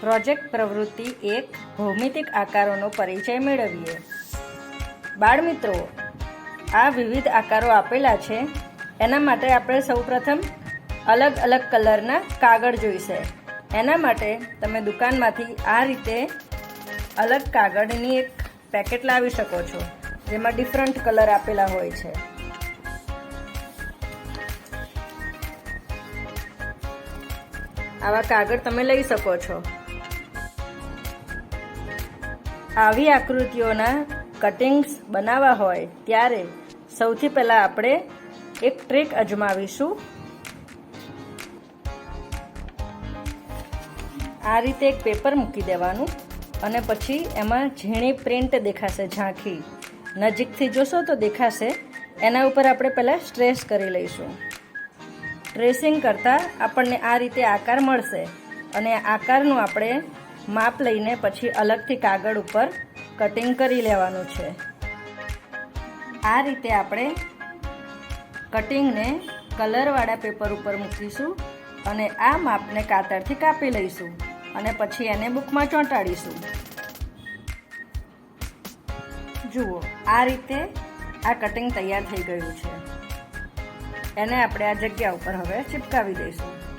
Project પ્રવૃત્તિ એક, ભૌમિતિક આકારોનો પરિચય મેળવીએ. બાળમિત્રો, આ વિવિધ આકારો આપેલા છે. એના માટે આપણે સૌપ્રથમ અલગ અલગ કલરના કાગળ જોઈશે. એના માટે તમે દુકાનમાંથી આ રીતે અલગ કાગળની એક પેકેટ લાવી શકો છો, જેમાં ડિફરન્ટ કલર આપેલા હોય છે. આવા કાગળ તમે લઈ શકો છો. આવી આકૃતિઓના કટિંગ્સ બનાવવા હોય ત્યારે સૌથી પહેલાં આપણે એક ટ્રીક અજમાવીશું. આ રીતે એક પેપર મૂકી દેવાનું અને પછી એમાં ઝીણી પ્રિન્ટ દેખાશે ઝાંખી. નજીકથી જોશો તો દેખાશે. એના ઉપર આપણે પહેલાં સ્ટ્રેસ કરી લઈશું. ટ્રેસિંગ કરતાં આપણને આ રીતે આકાર મળશે અને આકારનું આપણે માપ લઈને પછી અલગથી કાગળ ઉપર કટિંગ કરી લેવાનું છે. આ રીતે આપણે કટિંગને કલરવાળા પેપર ઉપર મૂકીશું અને આ માપને કાતરથી કાપી લઈશું અને પછી એને બુકમાં ચોંટાડીશું. જુઓ, આ રીતે આ કટિંગ તૈયાર થઈ ગયું છે. એને આપણે આ જગ્યા ઉપર હવે ચિપકાવી દઈશું.